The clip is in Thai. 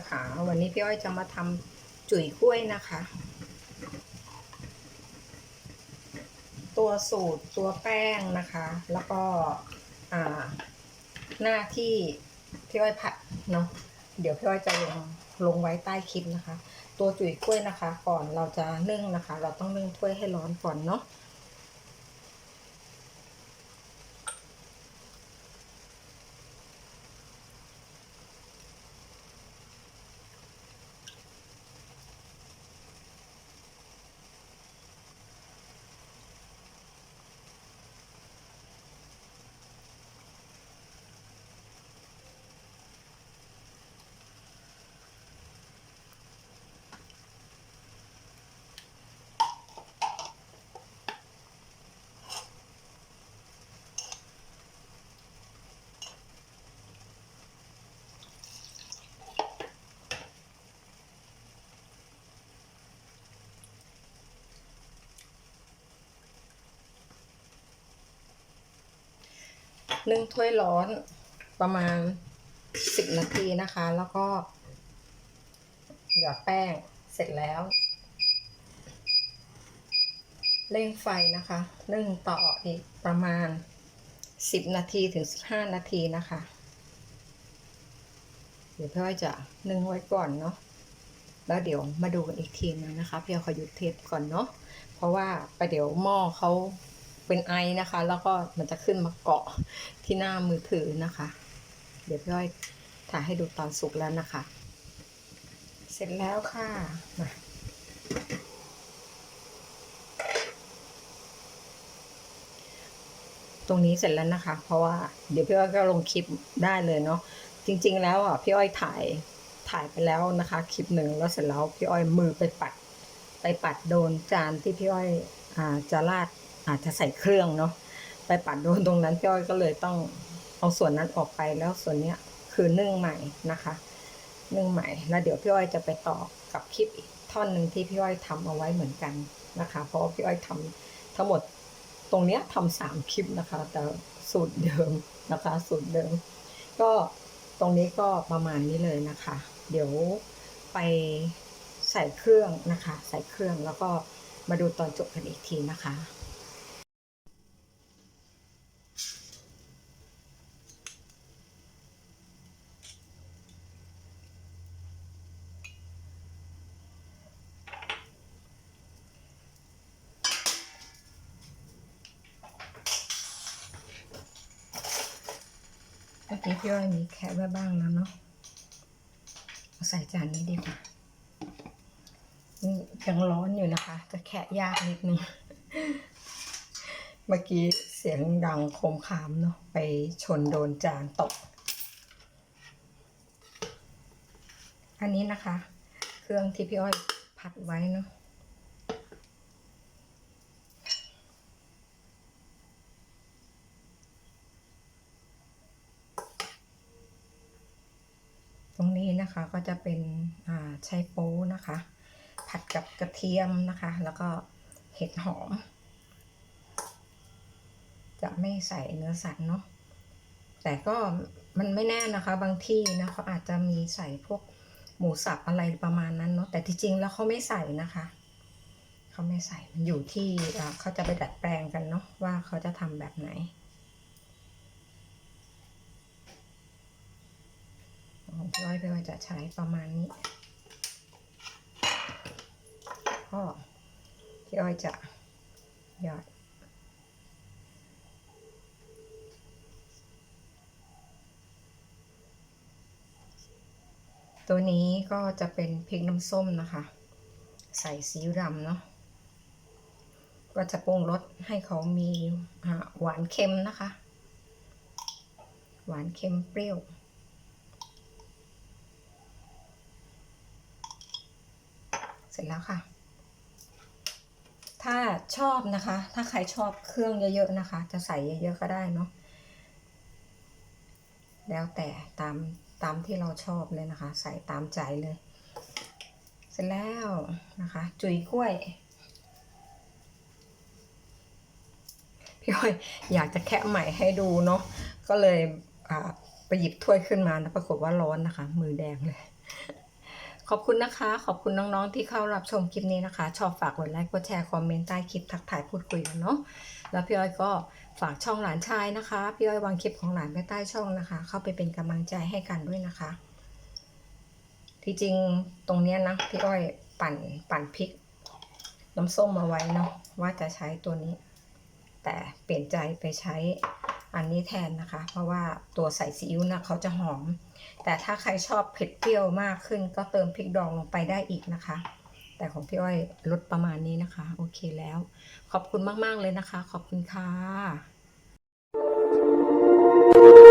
นะคะ วันนี้พี่อ้อยจะมาทำจุ๋ยกล้วยนะคะ ตัวสูตรตัวแป้งนะคะ แล้วก็หน้าที่พี่อ้อยผัดเนาะเดี๋ยวพี่อ้อยจะลงลงไว้ใต้คลิปนะคะ ตัวจุ๋ยกล้วยนะคะ ก่อนเราจะนึ่งนะคะ เราต้องนึ่งถ้วยให้ร้อนก่อนเนาะ นึ่งถ้วยร้อนประมาณสิบนาทีนะคะ แล้วก็หยอดแป้งเสร็จแล้วเร่งไฟนะคะนึ่งต่ออีกประมาณสิบนาทีถึงสิบห้านาทีนะคะเดี๋ยวพี่อ้อยจะนึ่งไว้ก่อนเนาะแล้วเดี๋ยวมาดูกันอีกทีนึงนะคะพี่อ้อยขอหยุดเทปก่อนเนาะเพราะว่าไปเดี๋ยวหม้อเขา เป็นไอนะคะ แล้วก็มันจะขึ้นมาเกาะที่หน้ามือถือนะคะ เดี๋ยวพี่อ้อยถ่ายให้ดูตอนสุกแล้วนะคะ เสร็จแล้วค่ะมาตรงนี้เสร็จแล้วนะคะ เพราะว่าเดี๋ยวพี่อ้อยก็ลงคลิปได้เลยเนาะจริง ๆ แล้วอะพี่อ้อยถ่ายถ่ายไปแล้วนะคะ คลิปหนึ่งแล้วเสร็จแล้วพี่อ้อยมือไปปัด ไปปัดโดนจานที่พี่อ้อยอ่าจะราด อาจจะใส่เครื่องเนาะไปปัดโดนตรงนั้นพี่อ้อยก็เลยต้องเอาส่วนนั้นออกไปแล้วส่วนเนี้ยคือนึ่งใหม่นะคะนึ่งใหม่แล้วเดี๋ยวพี่อ้อยจะไปต่อกับคลิปอีกท่อนหนึ่งที่พี่อ้อยทำเอาไว้เหมือนกันนะคะ เพราะพี่อ้อยทำทั้งหมดตรงเนี้ยทำสามคลิปนะคะ แต่สูตรเดิมนะคะ สูตรเดิม ก็ตรงนี้ก็ประมาณนี้เลยนะคะ เดี๋ยวไปใส่เครื่องนะคะ ใส่เครื่องแล้วก็มาดูตอนจบกันอีกทีนะคะ กี้พี่อ้อยมีแคะไว้บ้างแล้วเนาะาใส่จานนี้ดีกว่านี่ยังร้อนอยู่นะคะ จะแคะยากนิดนึง เมื่อกี้เสียงดังโคมคามเนาะไปชนโดนจานตก อันนี้นะคะ เครื่องที่พี่อ้อยผัดไว้เนาะ รงนี้นะคะก็จะเป็นอ่าไชโป๊นะคะ ผัดกับกระเทียมนะคะ แล้วก็เห็ดหอม จะไม่ใส่เนื้อสัตว์เนาะแต่ก็มันไม่แน่นะคะ บางที่นะเขาอาจจะมีใส่พวกหมูสับอะไรประมาณนั้นเนาะแต่ที่จริงแล้วเขาไม่ใส่นะคะเขาไม่ใส่มันอยู่ที่เขาจะไปดัดแปลงกันเนาะว่าเขาจะทำแบบไหน ของพี่อ้อยพี่อ้อยจะใช้ประมาณนี้ก็พี่อ้อยจะหยอดตัวนี้ก็จะเป็นพริกน้ำส้มนะคะ ใส่ซีอิ๊วดำเนาะก็จะปรุงรสให้เขามีหวานเค็มนะคะ หวานเค็มเปรี้ยว เส ร็จแล้วค่ะ ถ้าชอบนะคะ ถ้าใครชอบเครื่องเยอะๆนะคะ จะใส่เยอะๆก็ได้เนาะแล้วแต่ตามตามที่เราชอบเลยนะคะ ใส่ตามใจเลย เสร็จแล้วนะคะ จุ๋ยกล้วยพี่อ้อยอยากจะแคะใหม่ให้ดูเนาะก็เลยไปหยิบถ้วยขึ้นมานะปรากฏว่าร้อนนะคะ มือแดงเลย ขอบคุณนะคะ ขอบคุณน้องๆที่เข้ารับชมคลิปนี้นะคะ ชอบฝากกดไลค์กดแชร์คอมเมนต์ใต้คลิปทักทายพูดคุยกันเนาะแล้วพี่อ้อยก็ฝากช่องหลานชายนะคะ พี่อ้อยวางคลิปของหลานไว้ใต้ช่องนะคะ เข้าไปเป็นกำลังใจให้กันด้วยนะคะ ที่จริงตรงเนี้ยนะพี่อ้อยปั่นปั่นพริก น้ำส้มมาไว้เนาะว่าจะใช้ตัวนี้ แต่เปลี่ยนใจไปใช้ อันนี้แทนนะคะ เพราะว่าตัวใส่ซีอิ๊วนะเขาจะหอม แต่ถ้าใครชอบเผ็ดเปรี้ยวมากขึ้น ก็เติมพริกดองลงไปได้อีกนะคะ แต่ของพี่อ้อยลดประมาณนี้นะคะ โอเคแล้ว ขอบคุณมาก ๆ เลยนะคะ ขอบคุณค่ะ